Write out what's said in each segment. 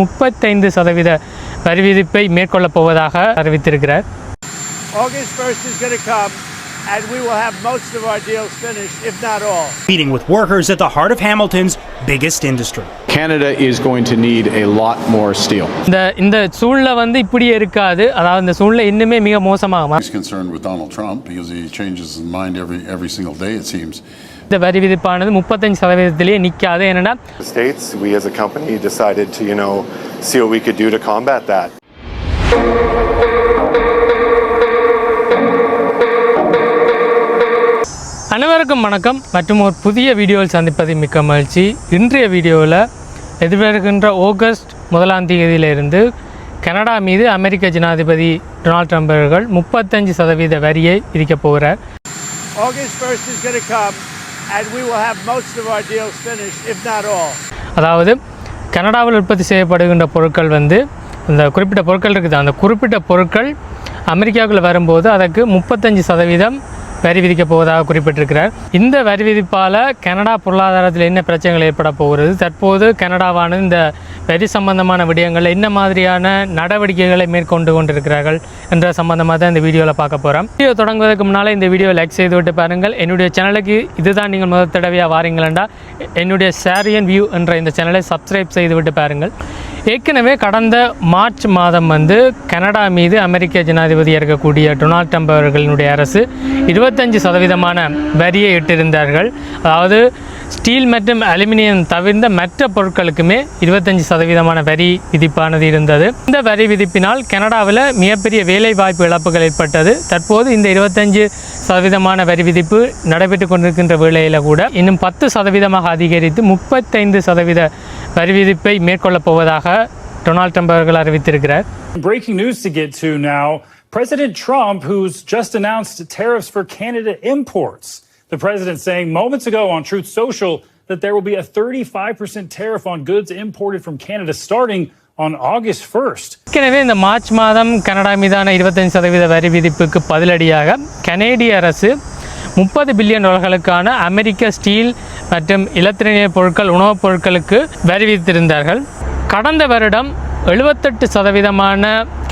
முப்பத்தைந்து சதவீத வரி விதிப்பை மேற்கொள்ளப் போவதாக அறிவித்திருக்கிறார் August 1st is going to come, and we will have most of our deals finished, if not all. meeting with workers at the heart of Hamilton's biggest industry. Canada is going to need a lot more steel. இந்த இந்த சூழ்நிலை வந்து இப்படியே இருக்காது அதாவது இந்த சூழ்நிலை இன்னுமே மிக மோசமாகும் He's concerned with Donald Trump because he changes his mind every every single day, it seems. இந்த வரி விதிப்பானது முப்பத்தஞ்சு சதவீதத்திலேயே நிற்காது என்னன்னா States, we as a company decided to, you know, see what we could do to combat that. அனைவருக்கும் வணக்கம். மற்றும் ஒரு புதிய வீடியோவில் சந்திப்பது மிக்க மகிழ்ச்சி. இன்றைய வீடியோவில் எதிர்வருகின்ற ஆகஸ்ட் முதலாம் தேதியிலிருந்து கனடா மீது அமெரிக்க ஜனாதிபதி டொனால்ட் ட்ரம்ப் அவர்கள் முப்பத்தஞ்சு சதவீத வரியை விதிக்கப் போகிறார். August 1st is going to come, and we will have most of our deals finished, if not all. அதாவது கனடாவில் உற்பத்தி செய்யப்படுகின்ற பொருட்கள் வந்து இந்த குறிப்பிட்ட பொருட்கள் இருக்குது அந்த குறிப்பிட்ட பொருட்கள் அமெரிக்காவுக்குள்ளே வரும்போது அதற்கு முப்பத்தஞ்சு சதவீதம் வரி விதிக்கப் போவதாக குறிப்பிட்டிருக்கிறார். இந்த வரி விதிப்பால் கனடா பொருளாதாரத்தில் என்ன பிரச்சனைகள் ஏற்பட போகிறது? தற்போது கனடாவானது இந்த வரி சம்பந்தமான விடயங்களில் என்ன மாதிரியான நடவடிக்கைகளை மேற்கொண்டு கொண்டிருக்கிறார்கள் என்ற சம்பந்தமாக தான் இந்த வீடியோவில் பார்க்க போகிறோம் வீடியோ தொடங்குவதற்கு முன்னால் இந்த வீடியோ லைக் செய்து விட்டு பாருங்கள். என்னுடைய சேனலுக்கு இதுதான் நீங்கள் முதல் தடவையாக வாரீங்களா என்னுடைய சாரியன் வியூ என்ற இந்த சேனலை சப்ஸ்கிரைப் செய்து விட்டு பாருங்கள். ஏற்கனவே கடந்த மார்ச் மாதம் வந்து கனடா மீது அமெரிக்க ஜனாதிபதியாக இருக்கக்கூடிய டொனால்ட் ட்ரம்ப் அவர்களினுடைய அரசு இருபத்தஞ்சு சதவீதமான வரியை இட்டிருந்தார்கள். அதாவது ஸ்டீல் மற்றும் அலுமினியம் தவிர்ந்த மற்ற பொருட்களுக்குமே இருபத்தஞ்சு சதவீதமான வரி விதிப்பானது இருந்தது. இந்த வரி விதிப்பினால் கனடாவில் மிகப்பெரிய வேலை வாய்ப்பு இழப்புகள் ஏற்பட்டது. தற்போது இந்த இருபத்தஞ்சு சதவீதமான வரி விதிப்பு நடைபெற்று கொண்டிருக்கின்ற வேளையில் கூட இன்னும் பத்து சதவீதமாக அதிகரித்து முப்பத்தைந்து சதவீத வரி விதிப்பை மேற்கொள்ளப் போவதாக டொனால்ட் ட்ரம்ப் அவர்கள் அறிவித்திருக்கிறார் Breaking news to get to now. President Trump, who's just announced tariffs for Canada imports. The president saying moments ago on Truth Social that there will be a 35% tariff on goods imported from Canada starting on August 1st. ஏற்கனவே இந்த March மாதம் Canada மீதான இருபத்தஞ்சு சதவீத வரி விதிப்புக்கு பதிலடியாக கனேடிய அரசு முப்பது பில்லியன் டாலர்களுக்கான அமெரிக்க ஸ்டீல் மற்றும் இலத்திரனிய பொருட்கள் உணவுப் பொருட்களுக்கு வரி விதித்திருந்தார்கள் கடந்த வருடம் எழுபத்தெட்டு சதவீதமான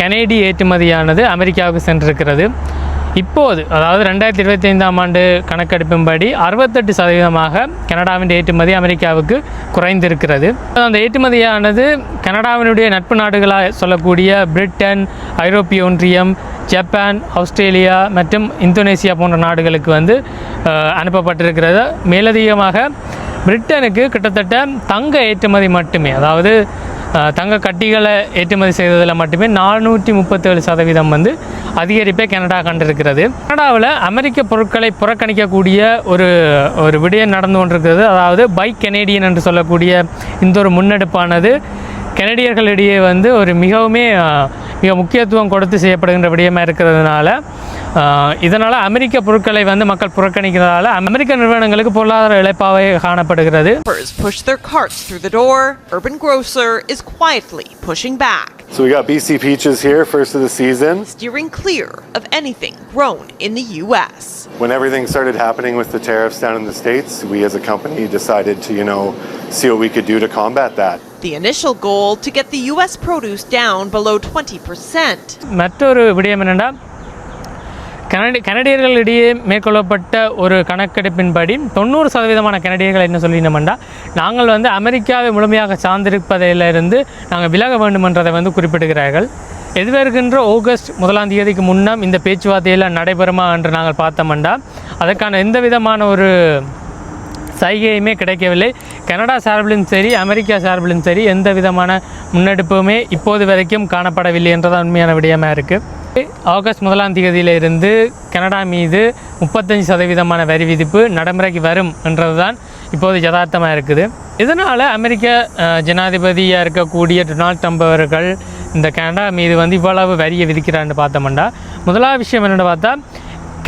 கனேடிய ஏற்றுமதியானது அமெரிக்காவுக்கு சென்றிருக்கிறது. இப்போது அதாவது ரெண்டாயிரத்தி இருபத்தி ஐந்தாம் ஆண்டு கணக்கெடுப்பின்படி அறுபத்தெட்டு சதவீதமாக கனடாவின் ஏற்றுமதி அமெரிக்காவுக்கு குறைந்திருக்கிறது. அந்த ஏற்றுமதியானது கனடாவினுடைய நட்பு நாடுகளாக சொல்லக்கூடிய பிரிட்டன் ஐரோப்பிய ஒன்றியம் ஜப்பான் ஆஸ்திரேலியா மற்றும் இந்தோனேசியா போன்ற நாடுகளுக்கு வந்து அனுப்பப்பட்டிருக்கிறது. மேலதிகமாக பிரிட்டனுக்கு கிட்டத்தட்ட தங்க ஏற்றுமதி மட்டுமே அதாவது தங்க கட்டிகளை ஏற்றுமதி செய்ததில் மட்டுமே நானூற்றி முப்பத்தேழு சதவீதம் வந்து அதிகரிப்பை கனடா கண்டிருக்கிறது. கனடாவில் அமெரிக்க பொருட்களை புறக்கணிக்கக்கூடிய ஒரு ஒரு விடயம் நடந்து கொண்டிருக்கிறது. அதாவது பைக் கெனேடியன் என்று சொல்லக்கூடிய இந்த ஒரு முன்னெடுப்பானது கெனடியர்களிடையே வந்து ஒரு மிகவுமே மிக முக்கியத்துவம் கொடுத்து செய்யப்படுகின்ற விடயமாக இருக்கிறதுனால இதனால் அமெரிக்க பொருட்களை வந்து மக்கள் புறக்கணிக்கிறதால அமெரிக்க நிறுவனங்களுக்கு பொருளாதார இழப்பாகவே காணப்படுகிறது Shoppers push their carts through the door. Urban Grocer is quietly pushing back, So we got BC peaches here, first of the season. steering clear of anything grown in the U.S. When everything started happening with the tariffs down in the States, we as a company decided to, you know, see what we could do to combat that. The initial goal to get the U.S. produce down below 20%. மற்றொரு விடயம் என்னென்னா கனடி கனடியர்களிடையே மேற்கொள்ளப்பட்ட ஒரு கணக்கெடுப்பின்படி தொண்ணூறு சதவீதமான கனடியர்கள் என்ன சொல்லினோம்னா நாங்கள் வந்து அமெரிக்காவை முழுமையாக சார்ந்திருப்பதிலிருந்து நாங்கள் விலக வேண்டுமென்றதை வந்து குறிப்பிடுகிறார்கள். எதிர்வருகின்ற ஆகஸ்ட் முதலாம் தேதிக்கு முன்னம் இந்த பேச்சுவார்த்தையெல்லாம் நடைபெறுமா என்று நாங்கள் பார்த்தோம்னா அதற்கான எந்த விதமான ஒரு சைகையுமே கிடைக்கவில்லை. கனடா சார்பிலும் சரி அமெரிக்கா சார்பிலும் சரி எந்த விதமான முன்னெடுப்புமே இப்போது வரைக்கும் காணப்படவில்லை என்றதான் உண்மையான விடயமாக இருக்குது ஆகஸ்ட் முதலாம் தேதியிலிருந்து கனடா மீது முப்பத்தஞ்சு சதவீதமான வரி விதிப்பு நடைமுறைக்கு வரும் என்றதுதான் இப்போது யதார்த்தமாக இருக்குது. இதனால் அமெரிக்க ஜனாதிபதியாக இருக்கக்கூடிய டொனால்ட் ட்ரம்ப் அவர்கள் இந்த கனடா மீது வந்து இவ்வளவு வரியை விதிக்கிறான்னு பார்த்தோம்னா முதலாவது விஷயம் என்னென்னு பார்த்தா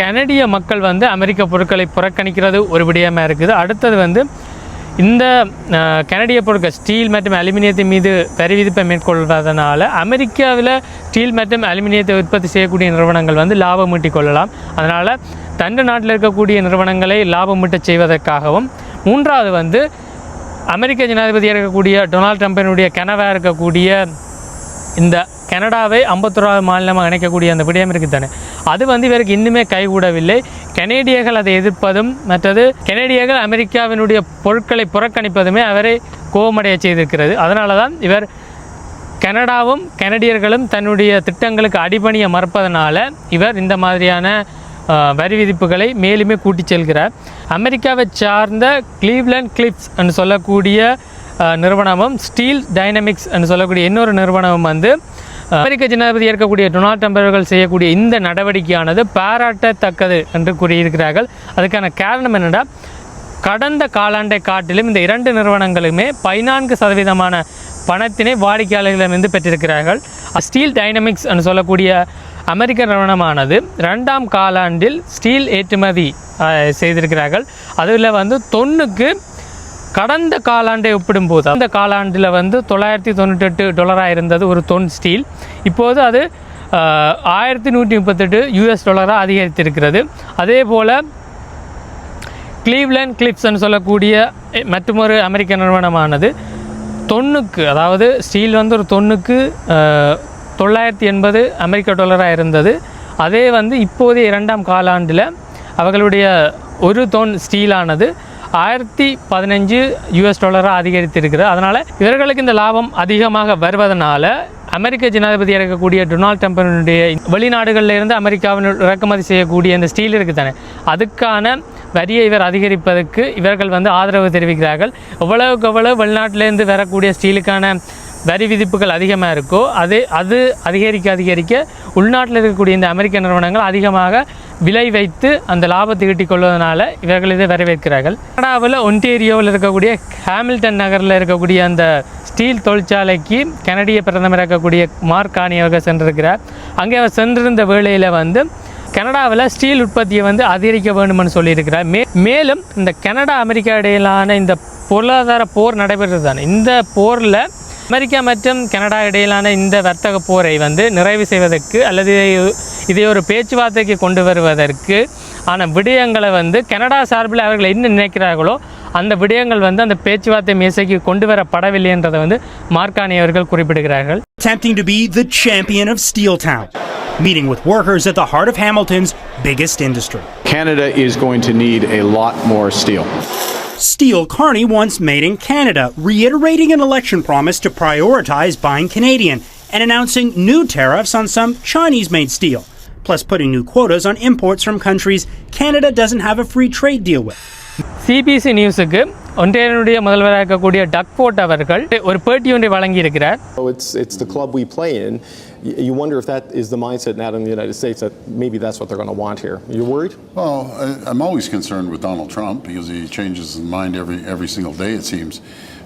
கனடிய மக்கள் வந்து அமெரிக்க பொருட்களை புறக்கணிக்கிறது ஒரு விடயமாக இருக்குது. அடுத்தது வந்து இந்த கனடிய பொருட்கள் ஸ்டீல் மற்றும் அலுமினியத்தின் மீது வரி விதிப்பை மேற்கொள்வதனால் அமெரிக்காவில் ஸ்டீல் மற்றும் அலுமினியத்தை உற்பத்தி செய்யக்கூடிய நிறுவனங்கள் வந்து லாபம் ஈட்டிக் கொள்ளலாம். அதனால் தண்டு நாட்டில் இருக்கக்கூடிய நிறுவனங்களை லாபம் ஈட்டச் செய்வதற்காகவும் மூன்றாவது வந்து அமெரிக்க ஜனாதிபதியாக இருக்கக்கூடிய டொனால்ட் ட்ரம்பினுடைய கனவாக இருக்கக்கூடிய இந்த கனடாவை ஐம்பத்தொராவது மாநிலமாக இணைக்கக்கூடிய அந்த விடயம் இருக்குது தானே? அது வந்து இவருக்கு இன்னுமே கைகூடவில்லை. கனேடியர்கள் அதை எதிர்ப்பதும் மற்றது கனேடியர்கள் அமெரிக்காவினுடைய பொருட்களை புறக்கணிப்பதுமே அவரை கோபமடைய செய்திருக்கிறது. அதனால தான் இவர் கனடாவும் கனடியர்களும் தன்னுடைய திட்டங்களுக்கு அடிபணிய மறுப்பதனால இவர் இந்த மாதிரியான வரி விதிப்புகளை மேலுமே கூட்டிச் செல்கிறார். அமெரிக்காவை சார்ந்த கிளீவ்லண்ட் கிளிப்ஸ் என்று சொல்லக்கூடிய நிறுவனமும் ஸ்டீல் டைனமிக்ஸ் என்று சொல்லக்கூடிய இன்னொரு நிறுவனமும் வந்து அமெரிக்க ஜனாதிபதி இருக்கக்கூடிய டொனால்ட் ட்ரம்ப் அவர்கள் செய்யக்கூடிய இந்த நடவடிக்கையானது பாராட்டத்தக்கது என்று கூறியிருக்கிறார்கள். அதுக்கான காரணம் என்னென்னா கடந்த காலாண்டை காட்டிலும் இந்த இரண்டு நிறுவனங்களுமே பதினான்கு சதவீதமான பணத்தினை வாடிக்கையாளர்களிடமிருந்து பெற்றிருக்கிறார்கள். ஸ்டீல் டைனமிக்ஸ் என்று சொல்லக்கூடிய அமெரிக்க நிறுவனமானது ரெண்டாம் காலாண்டில் ஸ்டீல் ஏற்றுமதி செய்திருக்கிறார்கள். அதில் வந்து தொன்னுக்கு கடந்த காலாண்டை ஒப்பிடும்போது அந்த காலாண்டில் வந்து தொள்ளாயிரத்தி தொண்ணூற்றெட்டு டாலராக இருந்தது ஒரு தொன் ஸ்டீல் இப்போது அது ஆயிரத்தி நூற்றி முப்பத்தெட்டு யூஎஸ் டாலராக அதிகரித்திருக்கிறது. அதே போல் கிளீவ்லேண்ட் கிளிப்ஸ்ன்னு சொல்லக்கூடிய மற்றொரு அமெரிக்க நிறுவனமானது தொன்னுக்கு அதாவது ஸ்டீல் வந்து ஒரு தொன்னுக்கு தொள்ளாயிரத்தி எண்பது அமெரிக்க டாலராக இருந்தது. அதே வந்து இப்போதைய இரண்டாம் காலாண்டில் அவர்களுடைய ஒரு தொன் ஸ்டீலானது ஆயிரத்தி பதினஞ்சு யூஎஸ் டாலராக அதிகரித்திருக்கிறது. அதனால் இவர்களுக்கு இந்த லாபம் அதிகமாக வருவதனால அமெரிக்க ஜனாதிபதியாக இருக்கக்கூடிய டொனால்ட் ட்ரம்பினுடைய வெளிநாடுகளில் இருந்து அமெரிக்காவின் இறக்குமதி செய்யக்கூடிய இந்த ஸ்டீல் இருக்குது தானே. அதுக்கான வரியை இவர் அதிகரிப்பதற்கு இவர்கள் வந்து ஆதரவு தெரிவிக்கிறார்கள். எவ்வளவுக்கு எவ்வளவு வெளிநாட்டிலேருந்து வரக்கூடிய ஸ்டீலுக்கான வரி விதிப்புகள் அதிகமாக இருக்கோ அது அது அதிகரிக்க அதிகரிக்க உள்நாட்டில் இருக்கக்கூடிய இந்த அமெரிக்க நிறுவனங்கள் அதிகமாக விலை வைத்து அந்த லாபத்தை ஈட்டிக் கொள்வதனால இவர்கள் இதை வரவேற்கிறார்கள் கனடாவில் ஒன்டேரியோவில் இருக்கக்கூடிய ஹாமில்டன் நகரில் இருக்கக்கூடிய அந்த ஸ்டீல் தொழிற்சாலைக்கு கனடிய பிரதமர் இருக்கக்கூடிய மார்க் அவர்கள் சென்றிருக்கிறார். அங்கே அவர் சென்றிருந்த வேளையில் வந்து கனடாவில் ஸ்டீல் உற்பத்தியை வந்து அதிகரிக்க வேண்டும்னு சொல்லியிருக்கிறார். மே மேலும் இந்த கனடா அமெரிக்கா இடையிலான இந்த பொருளாதார போர் நடைபெறுறது தானே இந்த போரில் அமெரிக்கா மற்றும் கனடா இடையிலான இந்த வர்த்தக போரை வந்து நிறைவு செய்வதற்கு அல்லது இதை- ஒரு பேச்சுவார்த்தைக்கு கொண்டு வருவதற்கு ஆன விடயங்களை வந்து கனடா சார்பில் அவர்கள் என்ன நினைக்கிறார்களோ அந்த விடயங்கள் வந்து அந்த பேச்சுவார்த்தை மேசைக்கு கொண்டு வரப்படவில்லை என்றதை வந்து மார்க்கானி அவர்கள் குறிப்பிடுகிறார்கள் Attempting to be the champion of Steel Town, meeting with workers at the heart of Hamilton's biggest industry. Canada is going to need a lot more steel. Steel Carney wants made in Canada, reiterating an election promise to prioritize buying Canadian and announcing new tariffs on some Chinese made steel, plus putting new quotas on imports from countries Canada doesn't have a free trade deal with. CBC நியூஸுக்கு ஒன்றியனுடைய முதல்வராக இருக்கக்கூடிய Doug Ford அவர்கள் ஒரு பேட்டி ஒன்றை வழங்கியிருக்கிறார் So it's it's the club we play in. You wonder if that is the mindset now in the United States that maybe that's what they're going to want here. You're worried? Well, I, I'm always concerned with Donald Trump because he changes his mind every every single day, it seems.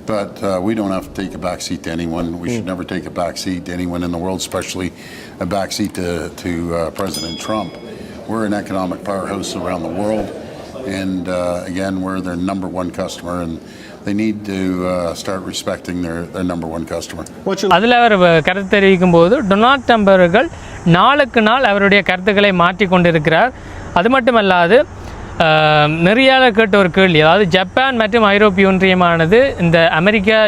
But uh, we don't have to take a back seat to anyone. We should never take a back seat to anyone in the world, especially a back seat to, to uh, President Trump. We're an economic powerhouse around the world, and uh, again, we're their number one customer, and they need to uh, start respecting their, their number one customer. What's your அதில் அவர் கருத்து தெரிவிக்கும் போது Donald Trump அவர்கள் நாளுக்கு நாள் அவருடைய கருத்துக்களை மாற்றிக் கொண்டிருக்கிறார் அது மட்டுமல்லாது ஆஹ், நெறியாளர் கேட்ட ஒரு கேள்வி அதாவது ஜப்பான் மற்றும் ஐரோப்பிய ஒன்றியமானது இந்த அமெரிக்கா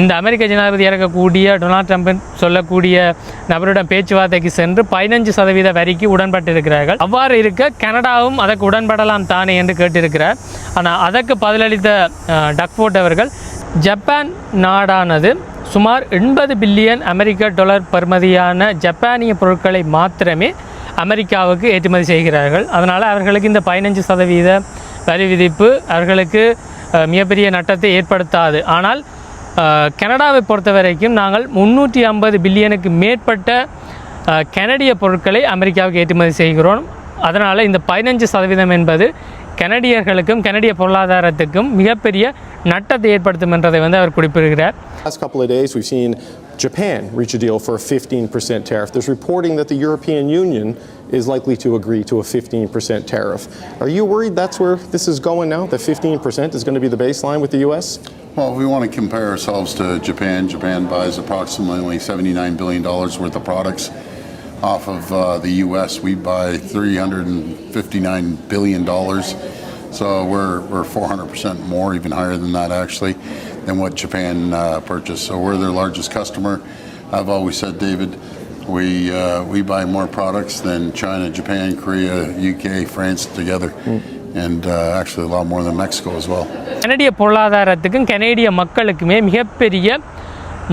இந்த அமெரிக்க ஜனாதிபதி இறக்கக்கூடிய டொனால்ட் ட்ரம்ப் சொல்லக்கூடிய நபருடன் பேச்சுவார்த்தைக்கு சென்று பதினஞ்சு சதவீத வரிக்கு உடன்பட்டிருக்கிறார்கள். அவ்வாறு இருக்க கனடாவும் அதற்கு உடன்படலாம் தானே என்று கேட்டிருக்கிறார். ஆனால் அதற்கு பதிலளித்த டக்ஃபோர்ட் அவர்கள் ஜப்பான் நாடானது சுமார் எண்பது பில்லியன் அமெரிக்க டாலர் பெறுமதியான ஜப்பானிய பொருட்களை மாத்திரமே அமெரிக்காவுக்கு ஏற்றுமதி செய்கிறார்கள். அதனால் அவர்களுக்கு இந்த பதினஞ்சு சதவீத வரி விதிப்பு அவர்களுக்கு மிகப்பெரிய நட்டத்தை ஏற்படுத்தாது. ஆனால் கனடாவை பொறுத்த வரைக்கும் நாங்கள் முந்நூற்றி ஐம்பது பில்லியனுக்கு மேற்பட்ட கனடிய பொருட்களை அமெரிக்காவுக்கு ஏற்றுமதி செய்கிறோம் அதனால் இந்த பதினஞ்சு சதவீதம் என்பது கனடியர்களுக்கும் கனடிய பொருளாதாரத்துக்கும் மிகப்பெரிய நட்டத்தை ஏற்படுத்தும் என்றதை வந்து அவர் குறிப்பிடுகிறார் Japan reach a deal for a 15% tariff. There's reporting that the European Union is likely to agree to a 15% tariff. Are you worried that's where this is going now? That 15% is going to be the baseline with the US? Well, if we want to compare ourselves to Japan, Japan buys approximately $79 billion worth of products off of uh, the U.S. We buy $359 billion. So we're, we're 400% more, even higher than that actually, than what Japan uh, purchased. So we're their largest customer. I've always said, David, we, uh, we buy more products than China, Japan, Korea, UK, France together, and uh, actually a lot more than Mexico as well. கனடிய பொருளாதாரத்துக்கும் கனேடிய மக்களுக்குமே மிகப்பெரிய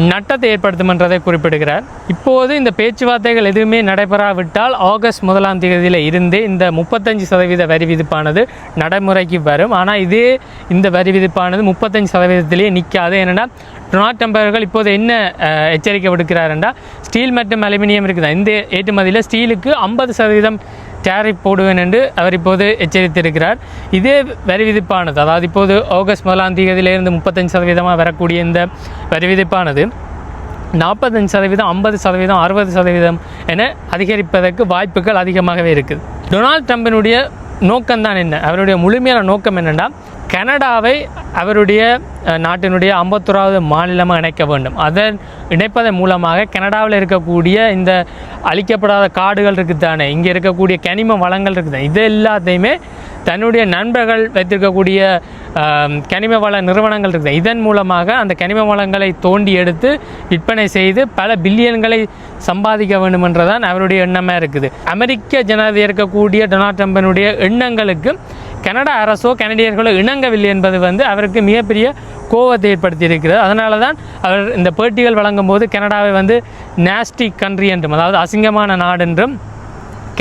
நட்டத்தை ஏற்படுத்தும்ன்றதை குறிப்பிடுகிறார். இப்போது இந்த பேச்சுவார்த்தைகள் எதுவுமே நடைபெறாவிட்டால் August முதலாம் தேதியில் இருந்தே இந்த முப்பத்தஞ்சு சதவீத வரி விதிப்பானது நடைமுறைக்கு வரும். ஆனால் இதே இந்த வரி விதிப்பானது முப்பத்தஞ்சு சதவீதத்திலேயே நிற்காது ஏன்னா டொனால்ட் ட்ரம்ப் அவர்கள் இப்போது என்ன எச்சரிக்கை விடுக்கிறாருன்னா ஸ்டீல் மற்றும் அலுமினியம் இருக்குது? இந்த ஏற்றுமதியில் ஸ்டீலுக்கு ஐம்பது சதவீதம் டேரிஃப் போடுவேன் என்று அவர் இப்போது எச்சரித்திருக்கிறார். இதே வரி விதிப்பானது அதாவது இப்போது ஆகஸ்ட் முதலாம் தேதியிலிருந்து முப்பத்தஞ்சு சதவீதமாக வரக்கூடிய இந்த வரி விதிப்பானது நாற்பத்தஞ்சு சதவீதம் ஐம்பது சதவீதம் அறுபது சதவீதம் என அதிகரிப்பதற்கு வாய்ப்புகள் அதிகமாகவே இருக்குது. டொனால்ட் ட்ரம்பினுடைய நோக்கம்தான் என்ன? அவருடைய முழுமையான நோக்கம் என்னென்னா கனடாவை அவருடைய நாட்டினுடைய ஐம்பத்தோராவது மாநிலமாக இணைக்க வேண்டும். அதன் இணைப்பதன் மூலமாக கனடாவில் இருக்கக்கூடிய இந்த அழிக்கப்படாத காடுகள் இருக்குது தானே இங்கே இருக்கக்கூடிய கனிம வளங்கள் இருக்குது இது எல்லாத்தையுமே தன்னுடைய நண்பர்கள் வைத்திருக்கக்கூடிய கனிம வள நிறுவனங்கள் இருக்குது இதன் மூலமாக அந்த கனிம வளங்களை தோண்டி எடுத்து விற்பனை செய்து பல பில்லியன்களை சம்பாதிக்க வேண்டும் என்றுதான் அவருடைய எண்ணமாக இருக்குது. அமெரிக்க ஜனாதிபதி இருக்கக்கூடிய டொனால்ட் ட்ரம்பினுடைய எண்ணங்களுக்கு கனடா அரசோ கனடியர்களோ இணங்கவில்லை என்பது வந்து அவருக்கு மிகப்பெரிய கோபத்தை ஏற்படுத்தியிருக்கிறது அதனால தான் அவர் இந்த பேட்டிகள் வழங்கும் போது கனடாவை வந்து நேஸ்டி கண்ட்ரி என்றும் அதாவது அசிங்கமான நாடு என்றும்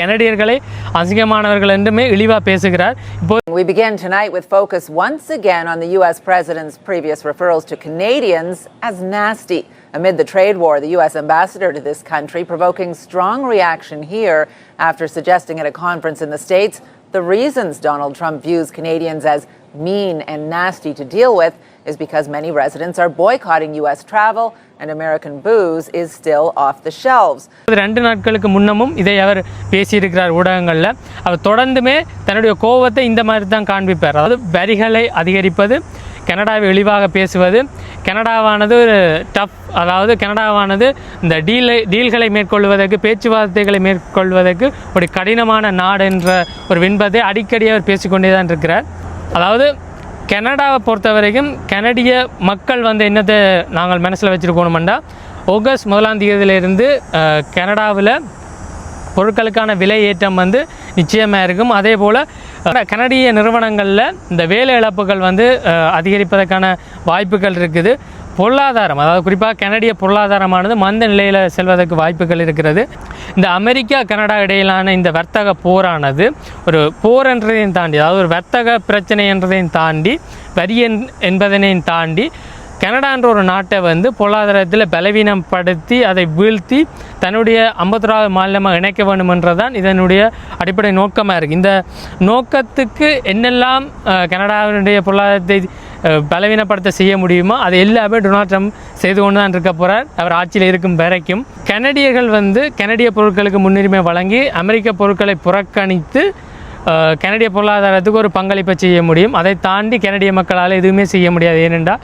கனடியர்களை அசிங்கமானவர்கள் என்றுமே இழிவாக பேசுகிறார் இப்போ We begin tonight with focus once again on the U.S. president's previous referrals to Canadians as nasty. Amid the trade war, the U.S. ambassador to this country provoking strong reaction here after suggesting at a conference in the States the reasons Donald Trump views Canadians as mean and nasty to deal with is because many residents are boycotting U.S. travel and American booze is still off the shelves. ரெண்டு நாட்களுக்கு முன்னமும் இதை அவர் பேசியிருக்கிறார் ஊடகங்களில் அவர் தொடர்ந்துமே தன்னுடைய கோபத்தை இந்த மாதிரி தான் காண்பிப்பார் அதாவது வரிகளை அதிகரிப்பது கனடாவை இழிவாக பேசுவது கனடாவானது ஒரு டஃப் அதாவது கனடாவானது இந்த டீலை டீல்களை மேற்கொள்வதற்கு பேச்சுவார்த்தைகளை மேற்கொள்வதற்கு ஒரு கடினமான நாடு என்ற ஒரு விண்பத்தை அடிக்கடி அவர் பேசிக்கொண்டே தான் இருக்கிறார். அதாவது கனடாவை பொறுத்த வரைக்கும் கனடிய மக்கள் வந்து என்னத்தை நாங்கள் மனசில் வச்சுருக்கணுமெண்டா ஆகஸ்ட் முதலாம் தேதியிலிருந்து கனடாவில் பொருட்களுக்கான விலை ஏற்றம் வந்து நிச்சயமாக இருக்கும். அதே போல் கனடிய நிறுவனங்களில் இந்த வேலை இழப்புகள் வந்து அதிகரிப்பதற்கான வாய்ப்புகள் இருக்குது. பொருளாதாரம் அதாவது குறிப்பாக கனடிய பொருளாதாரமானது மந்த நிலையில் செல்வதற்கு வாய்ப்புகள் இருக்கிறது. இந்த அமெரிக்கா கனடா இடையிலான இந்த வர்த்தக போரானது ஒரு போர் என்றதையும் தாண்டி அதாவது ஒரு வர்த்தக பிரச்சனை என்றதையும் தாண்டி வரி என்- என்பதனையும் தாண்டி கனடான்ற ஒரு நாட்டை வந்து பொருளாதாரத்தில் பலவீனப்படுத்தி அதை வீழ்த்தி தன்னுடைய ஐம்பத்தொராவது மாநிலமாக இணைக்க வேண்டுமென்றதான் இதனுடைய அடிப்படை நோக்கமாக இருக்குது இந்த நோக்கத்துக்கு என்னெல்லாம் கனடாவினுடைய பொருளாதாரத்தை பலவீனப்படுத்த செய்ய முடியுமோ அது எல்லாமே டொனால்ட் ட்ரம்ப் செய்து கொண்டு தான் இருக்க போகிறார் அவர் ஆட்சியில் இருக்கும் வரைக்கும் கனடியர்கள் வந்து கனடிய பொருட்களுக்கு முன்னுரிமை வழங்கி அமெரிக்க பொருட்களை புறக்கணித்து கனடிய பொருளாதாரத்துக்கு ஒரு பங்களிப்பை செய்ய முடியும். அதை தாண்டி கனடிய மக்களால் எதுவுமே செய்ய முடியாது. ஏனென்றால்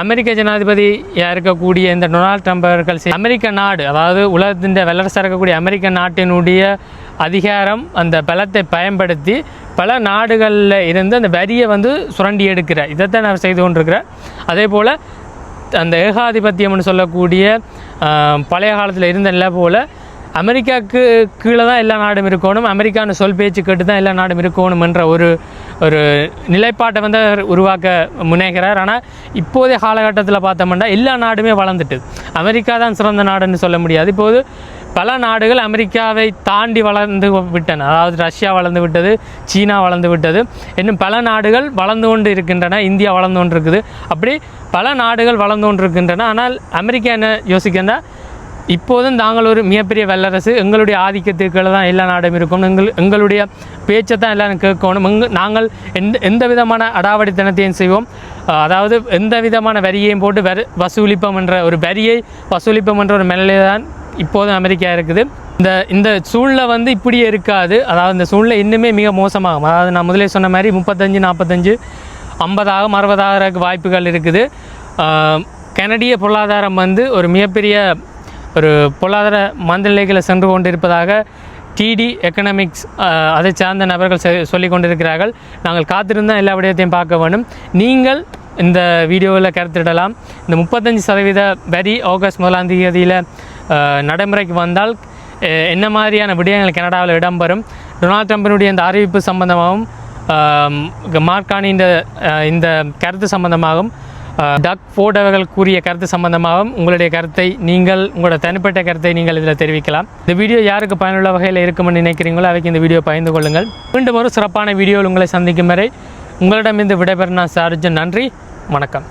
அமெரிக்க ஜனாதிபதியாக இருக்கக்கூடிய இந்த டொனால்ட் ட்ரம்ப் அவர்கள் அமெரிக்க நாடு அதாவது உலகத்தின் வல்லரசாக இருக்கக்கூடிய அமெரிக்க நாட்டினுடைய அதிகாரம் அந்த பலத்தை பயன்படுத்தி பல நாடுகளில் இருந்து அந்த வரியை வந்து சுரண்டி எடுக்கிறார். இதைத்தான் அவர் செய்து கொண்டிருக்கிறேன் அதே போல் அந்த ஏகாதிபத்தியம்னு சொல்லக்கூடிய பழைய காலத்தில் இருந்த நிலை போல் அமெரிக்காவுக்கு கீழே தான் எல்லா நாடும் இருக்கணும் அமெரிக்கான்னு சொல் பேச்சு கேட்டு தான் எல்லா நாடும் இருக்கணும் என்ற ஒரு ஒரு நிலைப்பாட்டை வந்து அவர் உருவாக்க முனைகிறார். ஆனால் இப்போதைய காலகட்டத்தில் பார்த்தோம்னா எல்லா நாடுமே வளர்ந்துட்டு. அமெரிக்கா தான் சிறந்த நாடுன்னு சொல்ல முடியாது. இப்போது பல நாடுகள் அமெரிக்காவை தாண்டி வளர்ந்து விட்டன. அதாவது ரஷ்யா வளர்ந்து விட்டது சீனா வளர்ந்து விட்டது. இன்னும் பல நாடுகள் வளர்ந்து கொண்டு இருக்கின்றன. இந்தியா வளர்ந்து கொண்டு இருக்குது. அப்படி பல நாடுகள் வளர்ந்து கொண்டு இருக்கின்றன. ஆனால் அமெரிக்கா என்ன யோசிக்கிறதா இப்போதும் நாங்கள் ஒரு மிகப்பெரிய வல்லரசு. எங்களுடைய ஆதிக்கத்திற்குள்ள தான் எல்லா நாடும் இருக்கணும் எங்கள் எங்களுடைய பேச்சை தான் எல்லாரும் கேட்கணும். எங்க நாங்கள் எந்த எந்த விதமான அடாவடித்தனத்தையும் செய்வோம். அதாவது எந்த விதமான வரியையும் போட்டு வரி வசூலிப்போம் என்ற ஒரு வரியை வசூலிப்போம் என்ற ஒரு மெல்லே தான் இப்போதும் அமெரிக்கா இருக்குது. இந்த இந்த சூழ்நிலை வந்து இப்படியே இருக்காது. அதாவது இந்த சூழ்நிலை இன்னுமே மிக மோசமாகும். அதாவது நான் முதலே சொன்ன மாதிரி முப்பத்தஞ்சு நாற்பத்தஞ்சு ஐம்பதாகும் அறுபதாகிறதுக்கு வாய்ப்புகள் இருக்குது. கனடிய பொருளாதாரம் வந்து ஒரு மிகப்பெரிய ஒரு பொருளாதார மந்தநிலைகளை சென்று கொண்டிருப்பதாக டிடி எக்கனாமிக்ஸ் அதை சார்ந்த நபர்கள் செ- கொண்டிருக்கிறார்கள். நாங்கள் காத்திருந்தால் எல்லா விடயத்தையும் பார்க்க வேண்டும். நீங்கள் இந்த வீடியோவில் கருத்திடலாம் இந்த முப்பத்தஞ்சு சதவீத வரி ஆகஸ்ட் முதலாம் தேதியில் நடைமுறைக்கு வந்தால் என்ன மாதிரியான விடயங்கள் கனடாவில் இடம்பெறும்? டொனால்ட் ட்ரம்பினுடைய இந்த அறிவிப்பு சம்பந்தமாகவும் ஆம், மார்க்கானி இந்த இந்த கருத்து சம்பந்தமாகவும் டக் ஃபோர்ட் அவர்கள் கூறிய கருத்து சம்பந்தமாகவும் உங்களுடைய கருத்தை நீங்கள் உங்களோட தனிப்பட்ட கருத்தை நீங்கள் இதில் தெரிவிக்கலாம். இந்த வீடியோ யாருக்கு பயனுள்ள வகையில் இருக்கும்னு நினைக்கிறீங்களோ அவைக்கு இந்த வீடியோ பகிர்ந்து கொள்ளுங்கள். மீண்டும் ஒரு சிறப்பான வீடியோவில் உங்களை சந்திக்கும் வரை உங்களிடமிருந்து விடைபெறும் நான் சார்ஜன். நன்றி வணக்கம்.